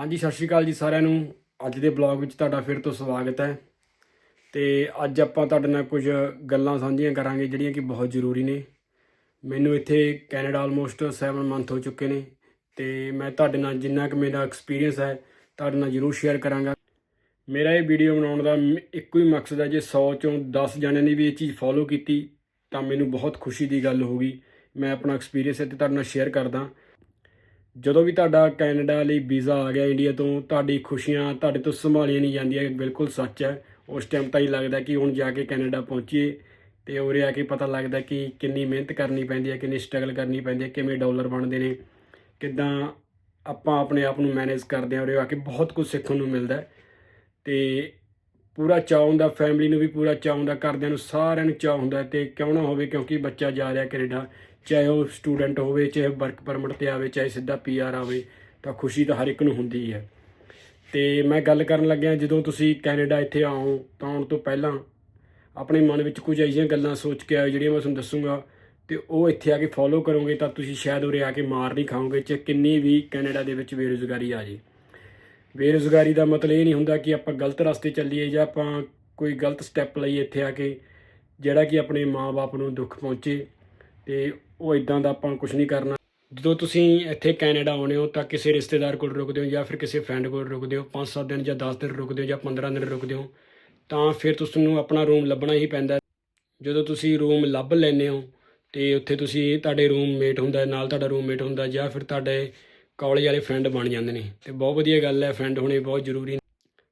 ਹਾਂਜੀ, ਸਤਿ ਸ਼੍ਰੀ ਅਕਾਲ ਜੀ ਸਾਰਿਆਂ ਨੂੰ। ਅੱਜ ਦੇ ਬਲੌਗ ਵਿੱਚ ਤੁਹਾਡਾ ਫਿਰ ਤੋਂ ਸਵਾਗਤ ਹੈ। ਤੇ ਅੱਜ ਆਪਾਂ ਤੁਹਾਡੇ ਨਾਲ ਕੁਝ ਗੱਲਾਂ ਸਾਂਝੀਆਂ ਕਰਾਂਗੇ, ਜਿਹੜੀਆਂ ਕਿ ਬਹੁਤ ਜ਼ਰੂਰੀ ਨੇ। ਮੈਨੂੰ ਇੱਥੇ ਕੈਨੇਡਾ ਆਲਮੋਸਟ 7 ਮੰਥ ਹੋ ਚੁੱਕੇ ਨੇ। ਤੇ ਮੈਂ ਤੁਹਾਡੇ ਨਾਲ ਜਿੰਨਾ ਕੁ ਮੇਰਾ ਐਕਸਪੀਰੀਅੰਸ ਹੈ, ਤੁਹਾਡੇ ਨਾਲ ਜ਼ਰੂਰ ਸ਼ੇਅਰ ਕਰਾਂਗਾ। ਮੇਰਾ ਇਹ ਵੀਡੀਓ ਬਣਾਉਣ ਦਾ ਮ- ਇੱਕੋ ਹੀ ਮਕਸਦ ਹੈ ਜੇ 100 ਚੋਂ 10 ਜਣਿਆਂ ਨੇ ਵੀ ਇਹ ਚੀਜ਼ ਫੋਲੋ ਕੀਤੀ, ਤਾਂ ਮੈਨੂੰ ਬਹੁਤ ਖੁਸ਼ੀ ਦੀ ਗੱਲ ਹੋਊਗੀ ਮੈਂ ਆਪਣਾ ਐਕਸਪੀਰੀਅੰਸ ਇੱਥੇ ਤੁਹਾਡੇ ਨਾਲ ਸ਼ੇਅਰ ਕਰਦਾ। ਜਦੋਂ ਵੀ ਤੁਹਾਡਾ ਕੈਨੇਡਾ ਲਈ ਵੀਜ਼ਾ ਆ ਗਿਆ ਇੰਡੀਆ ਤੋਂ, ਤੁਹਾਡੀ ਖੁਸ਼ੀਆਂ ਤੁਹਾਡੇ ਤੋਂ ਸੰਭਾਲੀਆਂ ਨਹੀਂ ਜਾਂਦੀਆਂ ਬਿਲਕੁਲ ਸੱਚ ਹੈ। ਉਸ ਟਾਈਮ ਤਾਂ ਹੀ ਲੱਗਦਾ ਕਿ ਹੁਣ ਜਾ ਕੇ ਕੈਨੇਡਾ ਪਹੁੰਚੀਏ ਤੇ ਉਰੇ ਆ ਕੇ ਪਤਾ ਲੱਗਦਾ ਕਿ ਕਿੰਨੀ ਮਿਹਨਤ ਕਰਨੀ ਪੈਂਦੀ ਹੈ, ਕਿੰਨੀ ਸਟਰਗਲ ਕਰਨੀ ਪੈਂਦੀ ਹੈ, ਕਿਵੇਂ ਡਾਲਰ ਬਣਦੇ ਨੇ, ਕਿੱਦਾਂ ਆਪਾਂ ਆਪਣੇ ਆਪ ਨੂੰ ਮੈਨੇਜ ਕਰਦੇ ਹਾਂ, ਉਰੇ ਆ ਕੇ ਬਹੁਤ ਕੁਝ ਸਿੱਖਣ ਨੂੰ ਮਿਲਦਾ ਹੈ। ਤੇ ਪੂਰਾ ਚਾਅ ਹੁੰਦਾ ਫੈਮਿਲੀ ਨੂੰ ਵੀ ਪੂਰਾ ਚਾਅ ਹੁੰਦਾ, ਘਰਦਿਆਂ ਨੂੰ ਸਾਰਿਆਂ ਨੂੰ ਚਾਅ ਹੁੰਦਾ ਤੇ ਕਿਉਂ ਨਾ ਹੋਵੇ ਕਿਉਂਕਿ ਬੱਚਾ ਜਾ ਰਿਹਾ ਕੈਨੇਡਾ ਚਾਹੇ ਉਹ ਸਟੂਡੈਂਟ ਹੋਵੇ, ਚਾਹੇ ਵਰਕ ਪਰਮਿਟ ਤੇ ਆਵੇ, ਚਾਹੇ ਸਿੱਧਾ ਪੀਆਰ ਆਵੇ, ਤਾਂ ਖੁਸ਼ੀ ਤਾਂ ਹਰ ਇੱਕ ਨੂੰ ਹੁੰਦੀ ਹੈ ਤੇ ਮੈਂ ਗੱਲ ਕਰਨ ਲੱਗਿਆ, ਜਦੋਂ ਤੁਸੀਂ ਕੈਨੇਡਾ ਇੱਥੇ ਆਓ, ਤਾਂ ਆਉਣ ਤੋਂ ਪਹਿਲਾਂ ਆਪਣੇ ਮਨ ਵਿੱਚ ਕੁਝ ਅਜਿਹੀਆਂ ਗੱਲਾਂ ਸੋਚ ਕੇ ਆਓ ਜਿਹੜੀਆਂ ਮੈਂ ਤੁਹਾਨੂੰ ਦੱਸੂਗਾ, ਤੇ ਉਹ ਇੱਥੇ ਆ ਕੇ ਫੋਲੋ ਕਰੋਗੇ, ਤਾਂ ਤੁਸੀਂ ਸ਼ਾਇਦ ਉਰੇ ਆ ਕੇ ਮਾਰ ਨਹੀਂ ਖਾਓਗੇ, ਚਾਹੇ ਕਿੰਨੀ ਵੀ ਕੈਨੇਡਾ ਦੇ ਵਿੱਚ ਬੇਰੁਜ਼ਗਾਰੀ ਆ ਜੇ। ਬੇਰੁਜ਼ਗਾਰੀ ਦਾ ਮਤਲਬ ਇਹ ਨਹੀਂ ਹੁੰਦਾ ਕਿ ਆਪਾਂ ਗਲਤ ਰਸਤੇ ਚੱਲੀਏ ਜਾਂ ਆਪਾਂ ਕੋਈ ਗਲਤ ਸਟੈਪ ਲਈਏ ਇੱਥੇ ਆ ਕੇ, ਜਿਹੜਾ ਕਿ ਆਪਣੇ ਮਾਪੇ ਨੂੰ ਦੁੱਖ ਪਹੁੰਚੇ। ਤੇ ਉਹ ਇਦਾਂ ਦਾ ਆਪਾਂ ਕੁਝ ਨਹੀਂ ਕਰਨਾ। ਜਦੋਂ ਤੁਸੀਂ ਇੱਥੇ ਕੈਨੇਡਾ ਆਉਣੇ ਹੋ ਤਾਂ ਕਿਸੇ ਰਿਸ਼ਤੇਦਾਰ ਕੋਲ ਰੁਕਦੇ ਹੋ ਜਾਂ ਫਿਰ ਕਿਸੇ ਫਰੈਂਡ ਕੋਲ ਰੁਕਦੇ ਹੋ 5-7 ਦਿਨ ਜਾਂ 10 ਦਿਨ ਰੁਕਦੇ ਹੋ ਜਾਂ 15 ਦਿਨ ਰੁਕਦੇ ਹੋ, ਤਾਂ ਫਿਰ ਤੁਹਾਨੂੰ ਆਪਣਾ ਰੂਮ ਲੱਭਣਾ ਹੀ ਪੈਂਦਾ। ਜਦੋਂ ਤੁਸੀਂ ਰੂਮ ਲੱਭ ਲੈਂਦੇ ਹੋ ਤੇ ਉੱਥੇ ਤੁਸੀਂ ਤੁਹਾਡੇ ਰੂਮਮੇਟ ਹੁੰਦਾ, ਨਾਲ ਤੁਹਾਡਾ ਰੂਮਮੇਟ ਹੁੰਦਾ ਜਾਂ ਫਿਰ ਤੁਹਾਡੇ ਕਾਲਜ ਵਾਲੇ ਫਰੈਂਡ ਬਣ ਜਾਂਦੇ ਨੇ। ਤੇ ਬਹੁਤ ਵਧੀਆ ਗੱਲ ਹੈ ਫਰੈਂਡ ਹੋਣੇ ਬਹੁਤ ਜ਼ਰੂਰੀ ਨੇ।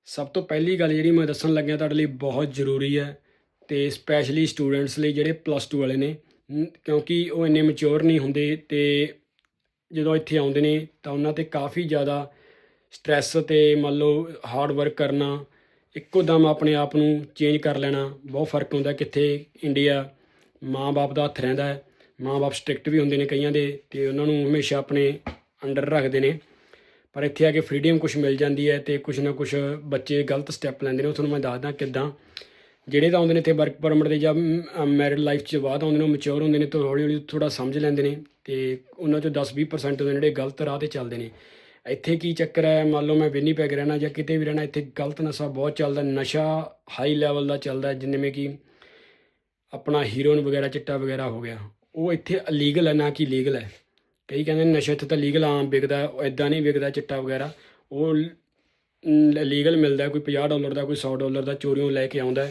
ਸਭ ਤੋਂ ਪਹਿਲੀ ਗੱਲ ਜਿਹੜੀ ਮੈਂ ਦੱਸਣ ਲੱਗਿਆ ਤੁਹਾਡੇ ਲਈ ਬਹੁਤ ਜ਼ਰੂਰੀ ਹੈ ਤੇ ਸਪੈਸ਼ਲੀ ਸਟੂਡੈਂਟਸ ਲਈ ਜਿਹੜੇ ਪਲੱਸ 2 ਵਾਲੇ ਨੇ ਕਿਉਂਕਿ ਉਹ ਇੰਨੇ ਮੈਚੁਰ ਨਹੀਂ ਹੁੰਦੇ ਤੇ ਜਦੋਂ ਇੱਥੇ ਆਉਂਦੇ ਨੇ ਤਾਂ ਉਹਨਾਂ ਤੇ ਕਾਫੀ ਜ਼ਿਆਦਾ ਸਟ੍ਰੈਸ ਤੇ ਮੰਨ ਲਓ ਹਾਰਡ ਵਰਕ ਕਰਨਾ, ਇੱਕੋ ਦਮ ਆਪਣੇ ਆਪ ਨੂੰ ਚੇਂਜ ਕਰ ਲੈਣਾ, ਬਹੁਤ ਫ਼ਰਕ ਹੁੰਦਾ ਕਿੱਥੇ ਇੰਡੀਆ ਮਾਂ-ਬਾਪ ਦਾ ਹੱਥ ਰਹਿੰਦਾ ਹੈ ਮਾਂ-ਬਾਪ ਸਟ੍ਰਿਕਟ ਵੀ ਹੁੰਦੇ ਨੇ ਕਈਆਂ ਦੇ ਤੇ ਉਹਨਾਂ ਨੂੰ ਹਮੇਸ਼ਾ ਆਪਣੇ ਅੰਡਰ ਰੱਖਦੇ ਨੇ। ਪਰ ਇੱਥੇ ਆ ਕੇ ਫ੍ਰੀडम ਕੁਝ ਮਿਲ ਜਾਂਦੀ ਹੈ ਤੇ ਕੁਝ ਨਾ ਕੁਝ ਬੱਚੇ ਗਲਤ ਸਟੈਪ ਲੈਂਦੇ ਨੇ, ਉਹ ਤੁਹਾਨੂੰ ਮੈਂ ਦੱਸਦਾ ਕਿੱਦਾਂ ਜਿਹੜੇ ਤਾਂ ਆਉਂਦੇ ਨੇ ਇੱਥੇ ਵਰਕ ਪਰਮਿਟ ਦੇ ਜਾਂ ਮੈਰਿਡ ਲਾਈਫ 'ਚ ਬਾਅਦ ਆਉਂਦੇ ਨੇ, ਉਹ ਮੈਚੁਰ ਹੁੰਦੇ ਨੇ, ਤਾਂ ਹੌਲੀ ਹੌਲੀ ਥੋੜਾ ਸਮਝ ਲੈਂਦੇ ਨੇ ਤੇ ਉਹਨਾਂ 'ਚੋਂ 10-20% ਹੁੰਦੇ ਜਿਹੜੇ ਗਲਤ ਰਾਹ ਤੇ ਚੱਲਦੇ ਨੇ। ਇੱਥੇ ਕੀ ਚੱਕਰ ਹੈ? ਮੰਨ ਲਓ ਮੈਂ ਵਿਨੀਪੈਗ ਰਹਿਣਾ ਜਾਂ ਕਿਤੇ ਵੀ ਰਹਿਣਾ, ਇੱਥੇ ਗਲਤ ਨਸ਼ਾ ਬਹੁਤ ਚੱਲਦਾ, ਨਸ਼ਾ ਹਾਈ ਲੈਵਲ ਦਾ ਚੱਲਦਾ ਜਿਵੇਂ ਕਿ ਆਪਣਾ ਹੀਰੋਇਨ ਵਗੈਰਾ, ਚਿੱਟਾ ਵਗੈਰਾ ਹੋ ਗਿਆ। ਉਹ ਇੱਥੇ ਅਲੀਗਲ ਹੈ, ਨਾ ਕਿ ਲੀਗਲ ਹੈ। ਕਈ ਕਹਿੰਦੇ ਨੇ ਨਸ਼ਾ ਇੱਥੇ ਤਾਂ ਲੀਗਲ ਆਮ ਵਿਕਦਾ ਐਦਾਂ ਨਹੀਂ ਵਿਕਦਾ ਚਿੱਟਾ ਵਗੈਰਾ। ਉਹ ਲੀਗਲ ਮਿਲਦਾ, ਕੋਈ 50 ਡਾਲਰ ਦਾ, ਕੋਈ 100 ਡਾਲਰ ਦਾ ਚੋਰੀਓਂ ਲੈ ਕੇ ਆਉਂਦਾ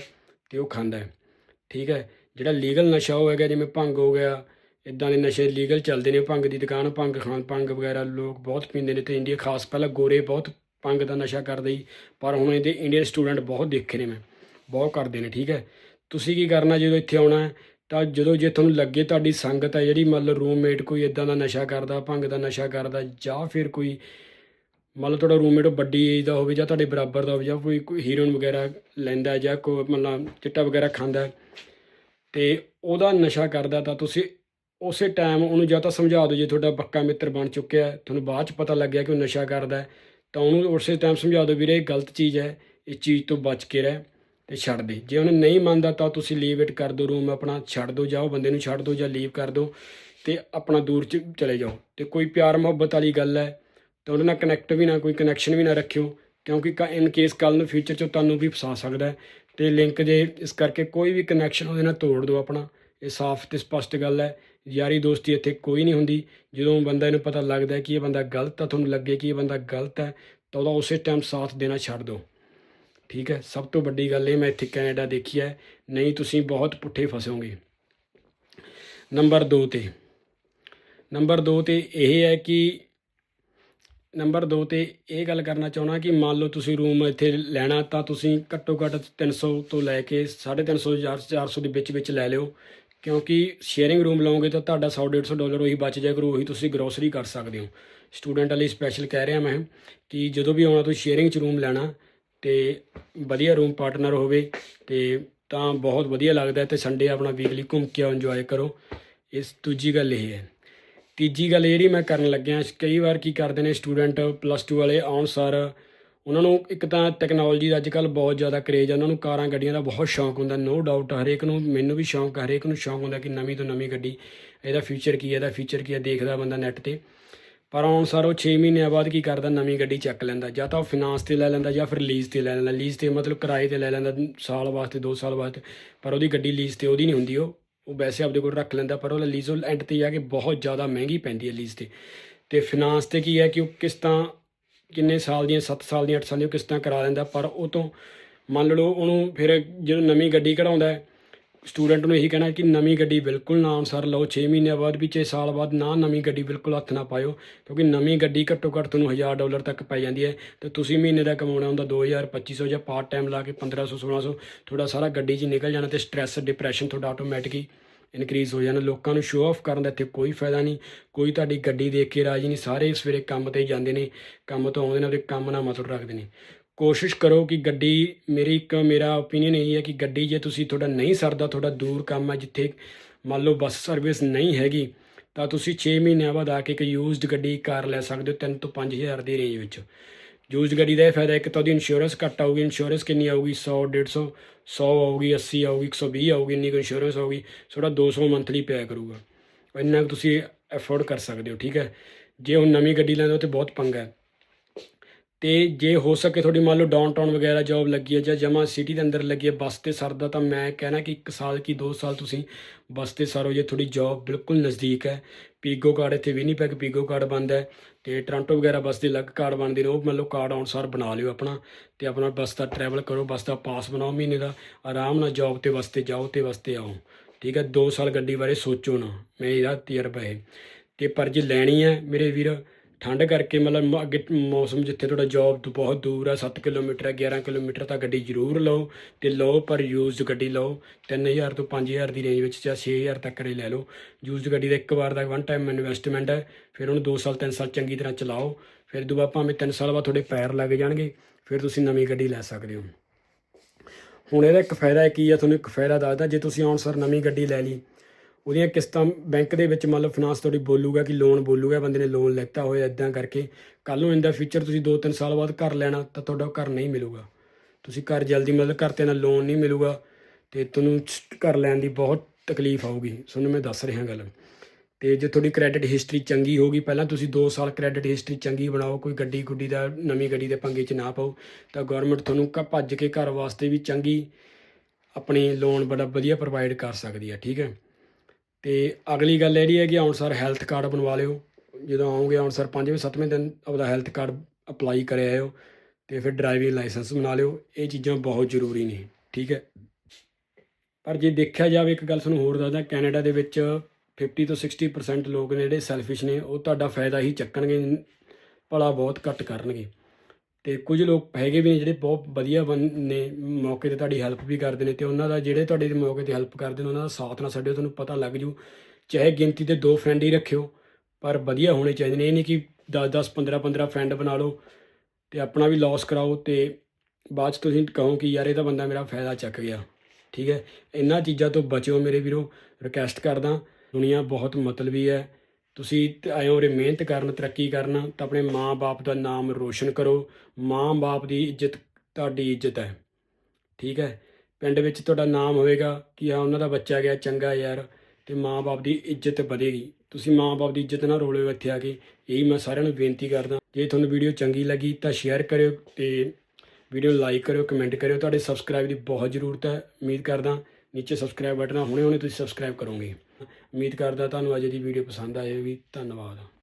ਤੇ ਉਹ ਖਾਂਦਾ ਹੈ। ਠੀਕ ਹੈ? ਜਿਹੜਾ ਲੀਗਲ ਨਸ਼ਾ ਉਹ ਹੈਗਾ, ਜਿਵੇਂ ਭੰਗ ਹੋ ਗਿਆ ਇਦਾਂ ਦੇ ਨਸ਼ੇ ਲੀਗਲ ਚੱਲਦੇ ਨੇ। ਭੰਗ ਦੀ ਦੁਕਾਨ, ਭੰਗ ਖਾਣ, ਭੰਗ ਵਗੈਰਾ ਲੋਕ ਬਹੁਤ ਪੀਂਦੇ ਨੇ ਤੇ ਇੰਡੀਆ ਖਾਸ ਪਹਿਲਾਂ ਗੋਰੇ ਬਹੁਤ ਭੰਗ ਦਾ ਨਸ਼ਾ ਕਰਦੇ ਸੀ, ਪਰ ਹੁਣ ਇਹਦੇ ਇੰਡੀਅਨ ਸਟੂਡੈਂਟ ਬਹੁਤ ਦੇਖੇ ਨੇ ਮੈਂ, ਬਹੁਤ ਕਰਦੇ ਨੇ। ਠੀਕ ਹੈ? ਤੁਸੀਂ ਕੀ ਕਰਨਾ ਜਦੋਂ ਇੱਥੇ ਆਉਣਾ ਤਾਂ ਜਦੋਂ ਜੇ ਤੁਹਾਨੂੰ ਲੱਗੇ ਤੁਹਾਡੀ ਸੰਗਤ ਹੈ ਜਿਹੜੀ ਮੰਨ ਲਓ ਰੂਮਮੇਟ ਕੋਈ ਇਦਾਂ ਦਾ ਨਸ਼ਾ ਕਰਦਾ, ਭੰਗ ਦਾ ਨਸ਼ਾ ਕਰਦਾ, ਜਾਂ ਫਿਰ ਕੋਈ ਮੰਨ ਲਓ ਤੁਹਾਡਾ ਰੂਮਮੇਟ ਵੱਡੀ ਏਜ ਦਾ ਹੋਵੇ ਜਾਂ ਤੁਹਾਡੇ ਬਰਾਬਰ ਦਾ ਹੋਵੇ ਜਾਂ ਕੋਈ ਕੋਈ ਹੀਰੋਇਨ ਵਗੈਰਾ ਲੈਂਦਾ ਜਾਂ ਕੋਈ ਮਤਲਬ ਚਿੱਟਾ ਵਗੈਰਾ ਖਾਂਦਾ ਹੈ, ਤੇ ਉਹਦਾ ਨਸ਼ਾ ਕਰਦਾ ਤਾਂ ਤੁਸੀਂ ਉਸੇ ਟਾਈਮ ਉਹਨੂੰ ਜਾਂ ਤਾਂ ਸਮਝਾ ਦਿਓ ਜੇ ਤੁਹਾਡਾ ਪੱਕਾ ਮਿੱਤਰ ਬਣ ਚੁੱਕਿਆ ਤੁਹਾਨੂੰ ਬਾਅਦ ਚ ਪਤਾ ਲੱਗਿਆ ਕਿ ਉਹ ਨਸ਼ਾ ਕਰਦਾ ਤਾਂ ਉਹਨੂੰ ਉਸੇ ਟਾਈਮ ਸਮਝਾ ਦਿਓ ਵੀਰੇ ਇਹ ਗਲਤ ਚੀਜ਼ ਹੈ, ਇਸ ਚੀਜ਼ ਤੋਂ ਬਚ ਕੇ ਰਹਿ ਤੇ ਛੱਡ ਦੇ। ਜੇ ਉਹਨੇ ਨਹੀਂ ਮੰਨਦਾ ਤਾਂ ਤੁਸੀਂ ਲੀਵ ਇਟ ਕਰ ਦਿਓ ਰੂਮ ਆਪਣਾ, ਛੱਡ ਦਿਓ ਜਾਂ ਉਹ ਬੰਦੇ ਨੂੰ ਛੱਡ ਦਿਓ ਜਾਂ ਲੀਵ ਕਰ ਦਿਓ ਤੇ ਆਪਣਾ ਦੂਰ ਚ ਚਲੇ ਜਾਓ। ਤੇ ਕੋਈ ਪਿਆਰ ਮੁਹੱਬਤ ਵਾਲੀ ਗੱਲ ਹੈ ਤਾਂ ਉਹਦੇ ਨਾਲ ਕਨੈਕਟ ਵੀ ਨਾ, ਕੋਈ ਕਨੈਕਸ਼ਨ ਵੀ ਨਾ ਰੱਖਿਓ, ਕਿਉਂਕਿ ਇਨ ਕੇਸ ਕੱਲ ਨੂੰ ਫਿਊਚਰ 'ਚ ਤੁਹਾਨੂੰ ਵੀ ਫਸਾ ਸਕਦਾ ਹੈ। ਤੇ ਲਿੰਕ ਜੇ ਇਸ ਕਰਕੇ ਕੋਈ ਵੀ ਕਨੈਕਸ਼ਨ ਉਹਦੇ ਨਾਲ ਤੋੜ ਦਿਓ ਆਪਣਾ, ਇਹ ਸਾਫ਼ ਤੇ ਸਪਸ਼ਟ ਗੱਲ ਹੈ। ਯਾਰੀ ਦੋਸਤੀ ਇੱਥੇ ਕੋਈ ਨਹੀਂ ਹੁੰਦੀ। ਜਦੋਂ ਬੰਦਾ ਇਹਨੂੰ ਪਤਾ ਲੱਗਦਾ ਕਿ ਇਹ ਬੰਦਾ ਗਲਤ ਆ, ਤੁਹਾਨੂੰ ਲੱਗੇ ਕਿ ਇਹ ਬੰਦਾ ਗਲਤ ਹੈ, ਤਾਂ ਉਹਦਾ ਉਸੇ ਟਾਈਮ ਸਾਥ ਦੇਣਾ ਛੱਡ ਦਿਓ। ਠੀਕ ਹੈ? ਸਭ ਤੋਂ ਵੱਡੀ ਗੱਲ ਇਹ ਮੈਂ ਇੱਥੇ ਕੈਨੇਡਾ ਦੇਖੀ ਹੈ। ਨਹੀਂ, ਤੁਸੀਂ ਬਹੁਤ ਪੁੱਠੇ ਫਸੋਗੇ। ਨੰਬਰ 2 ਤੇ। ਨੰਬਰ 2 ਤੇ ਇਹ ਹੈ ਕਿ ਨੰਬਰ 2 ਤੇ ਇਹ ਗੱਲ ਕਰਨਾ ਚਾਹਣਾ ਕਿ ਮੰਨ ਲਓ ਤੁਸੀਂ ਰੂਮ ਇੱਥੇ ਲੈਣਾ ਤਾਂ ਤੁਸੀਂ ਘੱਟੋ ਘੱਟ 300 ਤੋਂ ਲੈ ਕੇ 350 ਜਾਂ 400 ਦੇ ਵਿੱਚ ਵਿੱਚ ਲੈ ਲਿਓ। ਕਿਉਂਕਿ ਸ਼ੇਅਰਿੰਗ ਰੂਮ ਲਓਗੇ ਤਾਂ ਤੁਹਾਡਾ 100 150 ਡਾਲਰ ਉਹੀ ਬਚ ਜਾਇਆ ਕਰੂ ਉਹੀ ਤੁਸੀਂ ਗਰੋਸਰੀ ਕਰ ਸਕਦੇ ਹੋ। ਸਟੂਡੈਂਟ ਲਈ ਸਪੈਸ਼ਲ ਕਹਿ ਰਿਹਾ ਮੈਂ ਕਿ ਜਦੋਂ ਵੀ ਆਉਣਾ ਤੁਸੀਂ ਸ਼ੇਅਰਿੰਗ 'ਚ ਰੂਮ ਲੈਣਾ ਤੇ ਵਧੀਆ ਰੂਮ ਪਾਰਟਨਰ ਹੋਵੇ ਤੇ ਤਾਂ ਬਹੁਤ ਵਧੀਆ ਲੱਗਦਾ ਹੈ ਤੇ ਸੰਡੇ ਆਪਣਾ ਵੀਕਲੀ ਘੁੰਮ ਕੇ ਆਓ ਇੰਜੋਏ ਕਰੋ। ਇਸ ਦੂਜੀ ਗੱਲ ਇਹ ਹੈ। ਤੀਜੀ ਗੱਲ ਜਿਹੜੀ ਮੈਂ ਕਰਨ ਲੱਗਿਆ ਕਈ ਵਾਰ ਕੀ ਕਰਦੇ ਨੇ ਸਟੂਡੈਂਟ ਪਲੱਸ 2 ਵਾਲੇ ਆਉਣ ਸਾਰ ਉਹਨਾਂ ਨੂੰ ਇੱਕ ਤਾਂ ਟੈਕਨੋਲੋਜੀ ਦਾ ਅੱਜਕੱਲ ਬਹੁਤ ਜ਼ਿਆਦਾ ਕਰੇਜ ਆ, ਉਹਨਾਂ ਨੂੰ ਕਾਰਾਂ ਗੱਡੀਆਂ ਦਾ ਬਹੁਤ ਸ਼ੌਂਕ ਹੁੰਦਾ ਨੋ ਡਾਊਟ ਹਰੇਕ ਨੂੰ ਮੈਨੂੰ ਵੀ ਸ਼ੌਂਕ ਹਰੇਕ ਨੂੰ ਸ਼ੌਂਕ ਹੁੰਦਾ ਕਿ ਨਵੀਂ ਤੋਂ ਨਵੀਂ ਗੱਡੀ, ਇਹਦਾ ਫਿਊਚਰ ਕੀ ਹੈ ਇਹਦਾ ਫੀਚਰ ਕੀ ਹੈ ਦੇਖਦਾ ਬੰਦਾ ਨੈੱਟ ਤੇ। ਪਰ ਆਉਣ ਸਾਰ ਉਹ 6 ਮਹੀਨਿਆਂ ਬਾਅਦ ਕੀ ਕਰਦਾ, ਨਵੀਂ ਗੱਡੀ ਚੱਕ ਲੈਂਦਾ, ਜਾਂ ਤਾਂ ਉਹ ਫਾਈਨਾਂਸ ਤੇ ਲੈ ਲੈਂਦਾ, ਜਾਂ ਫਿਰ ਲੀਜ਼ ਤੇ ਲੈ ਲੈਂਦਾ ਲੀਜ਼ ਤੇ ਮਤਲਬ ਕਿਰਾਏ ਤੇ ਲੈ ਲੈਂਦਾ, ਸਾਲ ਵਾਸਤੇ 2 ਸਾਲ ਵਾਸਤੇ, ਪਰ ਉਹਦੀ ਗੱਡੀ ਲੀਜ਼ ਤੇ ਉਹਦੀ ਨਹੀਂ ਹੁੰਦੀ, ਉਹ ਉਹ ਵੈਸੇ ਆਪਦੇ ਕੋਲ ਰੱਖ ਲੈਂਦਾ, ਪਰ ਉਹ ਲੀਜ਼ ਉਹ ਐਂਡ ਤੇ ਜਾ ਕੇ ਬਹੁਤ ਜ਼ਿਆਦਾ ਮਹਿੰਗੀ ਪੈਂਦੀ ਹੈ ਲੀਜ਼ ਤੇ। ਤੇ ਫਾਈਨਾਂਸ ਤੇ ਕੀ ਹੈ ਕਿ ਉਹ ਕਿਸ਼ਤਾਂ ਕਿੰਨੇ ਸਾਲ ਦੀਆਂ 7 ਸਾਲ ਦੀਆਂ 8 ਸਾਲ ਦੀਆਂ ਕਿਸ਼ਤਾਂ ਕਰਾ ਲੈਂਦਾ, ਪਰ ਉਹ ਤੋਂ ਮੰਨ ਲਓ ਉਹਨੂੰ ਫਿਰ ਜਦੋਂ ਨਵੀਂ ਗੱਡੀ ਕਢਾਉਂਦਾ ਹੈ ਸਟੂਡੈਂਟ ਨੂੰ ਇਹੀ ਕਹਿਣਾ ਕਿ ਨਵੀਂ ਗੱਡੀ ਬਿਲਕੁਲ ਨਾ ਅਨੁਸਾਰ ਲਓ 6 ਮਹੀਨਿਆਂ ਬਾਅਦ ਵੀ 6 ਸਾਲ ਬਾਅਦ ਨਾ ਨਵੀਂ ਗੱਡੀ ਬਿਲਕੁਲ ਹੱਥ ਨਾ ਪਾਇਓ, ਕਿਉਂਕਿ ਨਵੀਂ ਗੱਡੀ ਘੱਟੋ ਘੱਟ ਤੁਹਾਨੂੰ 1000 ਡਾਲਰ ਤੱਕ ਪੈ ਜਾਂਦੀ ਹੈ ਤੇ ਤੁਸੀਂ ਮਹੀਨੇ ਦਾ ਕਮਾਉਣਾ ਹੁੰਦਾ 2000 2500 ਜਾਂ ਪਾਰਟ ਟਾਈਮ ਲਾ ਕੇ 1500 1600 ਤੁਹਾਡਾ ਸਾਰਾ ਗੱਡੀ 'ਚ ਨਿਕਲ ਜਾਣਾ ਤੇ ਸਟ੍ਰੈਸ ਡਿਪਰੈਸ਼ਨ ਤੁਹਾਡਾ ਆਟੋਮੈਟਿਕਲੀ ਇਨਕਰੀਜ਼ ਹੋ ਜਾਣਾ, ਲੋਕਾਂ ਨੂੰ ਸ਼ੋਅ ਆਫ ਕਰਨ ਦਾ ਇੱਥੇ ਕੋਈ ਫਾਇਦਾ ਨਹੀਂ, ਕੋਈ ਤੁਹਾਡੀ ਗੱਡੀ ਦੇਖ ਕੇ ਰਾਜੀ ਨਹੀਂ, ਸਾਰੇ ਸਵੇਰੇ ਕੰਮ ਤੇ ਜਾਂਦੇ ਨੇ, ਕੰਮ ਤੋਂ ਆਉਂਦੇ ਨੇ, ਉਹਦੇ ਕੰਮ ਨਾਲ ਮਤਲਬ ਰੱਖਦੇ ਨੇ। ਕੋਸ਼ਿਸ਼ ਕਰੋ ਕਿ ਗੱਡੀ, ਮੇਰੀ ਇੱਕ, ਮੇਰਾ ਓਪੀਨੀਅਨ ਇਹ ਹੈ ਕਿ ਗੱਡੀ ਜੇ ਤੁਸੀਂ ਤੁਹਾਡਾ ਨਹੀਂ ਸਰਦਾ, ਤੁਹਾਡਾ ਦੂਰ ਕੰਮ ਹੈ, ਜਿੱਥੇ ਮੰਨ ਲਓ ਬੱਸ ਸਰਵਿਸ ਨਹੀਂ ਹੈਗੀ, ਤਾਂ ਤੁਸੀਂ 6 ਮਹੀਨਿਆਂ ਬਾਅਦ ਆ ਕੇ ਇੱਕ ਯੂਜ਼ਡ ਗੱਡੀ, ਕਾਰ ਲੈ ਸਕਦੇ ਹੋ 3 ਤੋਂ 5000 ਦੀ ਰੇਂਜ ਵਿੱਚ। ਯੂਜ਼ਡ ਗੱਡੀ ਦਾ ਇਹ ਫਾਇਦਾ ਇੱਕ ਤਾਂ ਉਹਦੀ ਇੰਸ਼ੋਰੈਂਸ ਘੱਟ ਆਊਗੀ ਇੰਸ਼ੋਰੈਂਸ ਕਿੰਨੀ ਆਊਗੀ? 100 150 100 ਆਊਗੀ 80 ਆਊਗੀ 120 ਆਊਗੀ, ਇੰਨੀ ਕੁ ਇੰਸ਼ੋਰੈਂਸ ਆਊਗੀ, ਤੁਹਾਡਾ 200 ਮੰਥਲੀ ਪਿਆ ਕਰੂਗਾ। ਇੰਨਾ ਕੁ ਤੁਸੀਂ ਅਫੋਰਡ ਕਰ ਸਕਦੇ ਹੋ, ਠੀਕ ਹੈ? ਜੇ ਹੁਣ ਨਵੀਂ ਗੱਡੀ ਲੈਂਦੇ ਹੋ, ਤੇ ਬਹੁਤ ਪੰਗਾ ਹੈ। ਤੇ ਜੇ ਹੋ ਸਕੇ ਤੁਹਾਡੀ ਮੰਨ ਲਓ ਡਾਊਨਟਾਊਨ ਵਗੈਰਾ ਜੌਬ ਲੱਗੀ ਹੈ ਜਾਂ ਜਮਾ ਸਿਟੀ ਦੇ ਅੰਦਰ ਲੱਗੀ ਹੈ, ਬੱਸ ਤੇ ਸਰਦਾ ਤਾਂ ਮੈਂ ਕਹਿਣਾ ਕਿ 1 ਸਾਲ ਕੀ 2 ਸਾਲ ਤੁਸੀਂ ਬੱਸ ਤੇ ਸਰੋ ਜੇ ਤੁਹਾਡੀ ਜੌਬ ਬਿਲਕੁਲ ਨਜ਼ਦੀਕ ਹੈ। ਪੀਗੋ ਕਾਰਡ ਇੱਥੇ ਵਿਨੀਪੈਗ ਪੀਗੋ ਕਾਰਡ ਬਣਦਾ ਹੈ ਤੇ ਟੋਰਾਂਟੋ ਵਗੈਰਾ ਬੱਸ ਦੇ ਅਲੱਗ ਕਾਰਡ ਬਣਦੇ ਨੇ, ਉਹ ਮੰਨ ਲਓ ਕਾਰਡ ਅਨੁਸਾਰ ਬਣਾ ਲਿਓ ਆਪਣਾ ਤੇ ਆਪਣਾ ਬੱਸ ਦਾ ਟਰੈਵਲ ਕਰੋ, ਬੱਸ ਦਾ ਪਾਸ ਬਣਾਓ ਮਹੀਨੇ ਦਾ, ਆਰਾਮ ਨਾਲ ਜੌਬ ਤੇ ਬੱਸ ਤੇ ਜਾਓ ਤੇ ਬੱਸ ਤੇ ਆਓ। ਠੀਕ ਹੈ 2 ਸਾਲ ਗੱਡੀ ਬਾਰੇ ਸੋਚੋ ਨਾ ਮੈਂ ਇਹਦਾ ਤਜਰਬਾ ਹੈ ਤੇ ਪਰ ਜੇ ਲੈਣੀ ਹੈ ਮੇਰੇ ਵੀਰ ਠੰਡ ਕਰਕੇ ਮਤਲਬ ਮ- ਅੱਗੇ ਮੌਸਮ ਜਿੱਥੇ ਤੁਹਾਡਾ ਜੌਬ ਤੋਂ ਬਹੁਤ ਦੂਰ ਆ 7 ਕਿਲੋਮੀਟਰ ਹੈ 11 ਕਿਲੋਮੀਟਰ ਤਾਂ ਗੱਡੀ ਜ਼ਰੂਰ ਲਓ ਤੇ ਲਓ ਪਰ ਯੂਜ਼ਡ ਗੱਡੀ ਲਓ। 3000 ਤੋਂ 5000 ਦੀ ਰੇਂਜ ਵਿੱਚ ਜਾਂ 6000 ਤੱਕ ਦੇ ਲੈ ਲਓ। ਯੂਜ਼ਡ ਗੱਡੀ ਦਾ ਇੱਕ ਵਾਰ ਦਾ ਵਨ ਟਾਈਮ ਇਨਵੈਸਟਮੈਂਟ ਹੈ, ਫਿਰ ਉਹਨੂੰ 2 ਸਾਲ 3 ਸਾਲ ਚੰਗੀ ਤਰ੍ਹਾਂ ਚਲਾਓ, ਫਿਰ ਦੁਬਾਰਾ ਭਾਵੇਂ 3 ਸਾਲ ਬਾਅਦ ਤੁਹਾਡੇ ਪੈਰ ਲੱਗ ਜਾਣਗੇ, ਫਿਰ ਤੁਸੀਂ ਨਵੀਂ ਗੱਡੀ ਲੈ ਸਕਦੇ ਹੋ। ਹੁਣ ਇਹਦਾ ਇੱਕ ਫਾਇਦਾ ਕੀ ਹੈ ਤੁਹਾਨੂੰ ਇੱਕ ਫਾਇਦਾ ਦੱਸਦਾ, ਜੇ ਤੁਸੀਂ ਆਉਣ ਸਰ ਨਵੀਂ ਗੱਡੀ ਲੈ ਲਈ ਉਹਦੀਆਂ ਕਿਸ਼ਤਾਂ ਬੈਂਕ ਦੇ ਵਿੱਚ ਮਤਲਬ ਫਾਈਨਾਂਸ ਤੁਹਾਡੀ ਬੋਲੂਗਾ ਕਿ ਲੋਨ ਬੋਲੂਗਾ, ਬੰਦੇ ਨੇ ਲੋਨ ਲੈਤਾ ਹੋਇਆ ਇਦਾਂ ਕਰਕੇ ਕੱਲ ਨੂੰ ਇਹਦਾ ਫਿਊਚਰ ਤੁਸੀਂ 2-3 ਸਾਲ ਬਾਅਦ ਘਰ ਲੈਣਾ, ਤਾਂ ਤੁਹਾਡਾ ਘਰ ਨਹੀਂ ਮਿਲੂਗਾ। ਤੁਸੀਂ ਘਰ ਜਲਦੀ ਮਤਲਬ ਘਰ ਤੇ ਨਾਲ ਲੋਨ ਨਹੀਂ ਮਿਲੂਗਾ, ਤੇ ਤੁਹਾਨੂੰ ਘਰ ਲੈਣ ਦੀ ਬਹੁਤ ਤਕਲੀਫ ਆਊਗੀ। ਤੁਹਾਨੂੰ ਮੈਂ ਦੱਸ ਰਿਹਾ ਗੱਲ। ਤੇ ਜੇ ਤੁਹਾਡੀ ਕ੍ਰੈਡਿਟ ਹਿਸਟਰੀ ਚੰਗੀ ਹੋਗੀ ਪਹਿਲਾਂ ਤੁਸੀਂ 2 ਸਾਲ ਕ੍ਰੈਡਿਟ ਹਿਸਟਰੀ ਚੰਗੀ ਬਣਾਓ, ਕੋਈ ਗੱਡੀ ਗੁੱਡੀ ਦਾ, ਨਵੀਂ ਗੱਡੀ ਦੇ ਪੰਗੇ 'ਚ ਨਾ ਪਾਓ, ਤਾਂ ਗਵਰਨਮੈਂਟ ਤੁਹਾਨੂੰ ਕ- ਭੱਜ ਕੇ ਘਰ ਵਾਸਤੇ ਵੀ ਚੰਗੀ ਆਪਣੇ ਲੋਨ ਬੜਾ ਵਧੀਆ ਪ੍ਰੋਵਾਈਡ ਕਰ ਸਕਦੀ ਹੈ ਠੀਕ ਹੈ? ਅਤੇ ਅਗਲੀ ਗੱਲ ਇਹਦੀ ਹੈ ਕਿ ਹੁਣ ਹੈਲਥ ਕਾਰਡ ਬਣਵਾ ਲਿਓ। ਜਦੋਂ ਆਉਂਗੇ ਹੁਣ ਸਰ 5ਵੇਂ 7ਵੇਂ ਦਿਨ ਆਪਦਾ ਹੈਲਥ ਕਾਰਡ ਅਪਲਾਈ ਕਰਿਆ ਆਇਓ ਤੇ ਫਿਰ ਡਰਾਈਵਿੰਗ ਲਾਇਸੈਂਸ ਬਣਾ ਲਿਓ। ਇਹ ਚੀਜ਼ਾਂ ਬਹੁਤ ਜ਼ਰੂਰੀ ਨੇ, ਠੀਕ ਹੈ? ਪਰ ਜੇ ਦੇਖਿਆ ਜਾਵੇ, ਇੱਕ ਗੱਲ ਤੁਹਾਨੂੰ ਹੋਰ ਦੱਸਦਾ, ਕੈਨੇਡਾ ਦੇ ਵਿੱਚ 50 ਤੋਂ 60% ਲੋਕ ਨੇ ਜਿਹੜੇ ਸੈਲਫਿਸ਼ ਨੇ, ਉਹ ਤੁਹਾਡਾ ਫਾਇਦਾ ਹੀ ਚੱਕਣਗੇ, ਭਲਾ ਬਹੁਤ ਘੱਟ ਕਰਨਗੇ। ਤੇ ਕੁਝ ਲੋਕ ਹੈਗੇ ਵੀ ਨੇ ਜਿਹੜੇ ਬਹੁਤ ਵਧੀਆ ਬੰ- ਨੇ ਮੌਕੇ ਤੇ ਤੁਹਾਡੀ ਹੈਲਪ ਵੀ ਕਰਦੇ ਨੇ ਤੇ ਉਹਨਾਂ ਦਾ ਜਿਹੜੇ ਤੁਹਾਡੇ ਮੌਕੇ ਤੇ ਹੈਲਪ ਕਰਦੇ ਨੇ, ਉਹਨਾਂ ਦਾ ਸਾਥ ਨਾ ਛੱਡਿਓ, ਤੁਹਾਨੂੰ ਪਤਾ ਲੱਗ ਜੂ। ਚਾਹੇ ਗਿਣਤੀ ਦੇ ਦੋ ਫਰੈਂਡ ਹੀ ਰੱਖਿਓ, ਪਰ ਵਧੀਆ ਹੋਣੇ ਚਾਹੀਦੇ ਨੇ। ਇਹ ਨਹੀਂ ਕਿ 10 10 15 15 ਫਰੈਂਡ ਬਣਾ ਲਓ ਤੇ ਆਪਣਾ ਵੀ ਲਾਸ ਕਰਾਓ ਤੇ ਬਾਅਦ ਚ ਤੁਸੀਂ ਕਹੋ ਕਿ ਯਾਰ ਇਹ ਤਾਂ ਬੰਦਾ ਮੇਰਾ ਫਾਇਦਾ ਚੱਕ ਗਿਆ। ਠੀਕ ਹੈ? ਇਹਨਾਂ ਚੀਜ਼ਾਂ ਤੋਂ ਬਚਿਓ ਮੇਰੇ ਵੀਰੋ। ਰਿਕਵੈਸਟ ਕਰਦਾ, ਦੁਨੀਆ ਬਹੁਤ ਮਤਲਬੀ ਹੈ। ਤੁਸੀਂ ਤੇ ਆਏ ਹੋ ਉਰੇ ਮਿਹਨਤ ਕਰਨ, ਤਰੱਕੀ ਕਰਨ, ਤਾਂ ਆਪਣੇ ਮਾਂ-ਬਾਪ ਦਾ ਨਾਮ ਰੋਸ਼ਨ ਕਰੋ। ਮਾਂ-ਬਾਪ ਦੀ ਇੱਜ਼ਤ ਤੁਹਾਡੀ ਇੱਜ਼ਤ ਹੈ। ਠੀਕ ਹੈ? ਪਿੰਡ ਵਿੱਚ ਤੁਹਾਡਾ ਨਾਮ ਹੋਵੇਗਾ ਕਿ ਹਾਂ ਉਹਨਾਂ ਦਾ ਬੱਚਾ ਗਿਆ, ਚੰਗਾ ਯਾਰ, ਤੇ ਮਾਂ-ਬਾਪ ਦੀ ਇੱਜ਼ਤ ਵਧੇਗੀ। ਤੁਸੀਂ ਮਾਂ-ਬਾਪ ਦੀ ਇੱਜ਼ਤ ਨਾ ਰੋਲਿਓ ਇੱਥੇ ਆ ਕੇ। ਇਹੀ ਮੈਂ ਸਾਰਿਆਂ ਨੂੰ ਬੇਨਤੀ ਕਰਦਾ। ਜੇ ਤੁਹਾਨੂੰ ਵੀਡੀਓ ਚੰਗੀ ਲੱਗੀ ਤਾਂ ਸ਼ੇਅਰ ਕਰਿਓ ਤੇ ਵੀਡੀਓ ਲਾਈਕ ਕਰਿਓ, ਕਮੈਂਟ ਕਰਿਓ। ਤੁਹਾਡੇ ਸਬਸਕ੍ਰਾਈਬ ਦੀ ਬਹੁਤ ਜ਼ਰੂਰਤ ਹੈ। ਉਮੀਦ ਕਰਦਾ ਨੀਚੇ ਸਬਸਕ੍ਰਾਈਬ ਬਟਨ ਹੁਣੇ ਹੁਣੇ ਤੁਸੀਂ ਸਬਸਕ੍ਰਾਈਬ ਕਰੋਗੇ। ਉਮੀਦ ਕਰਦਾ ਤੁਹਾਨੂੰ ਅੱਜ ਦੀ ਵੀਡੀਓ ਪਸੰਦ ਆਏਗੀ। ਧੰਨਵਾਦ।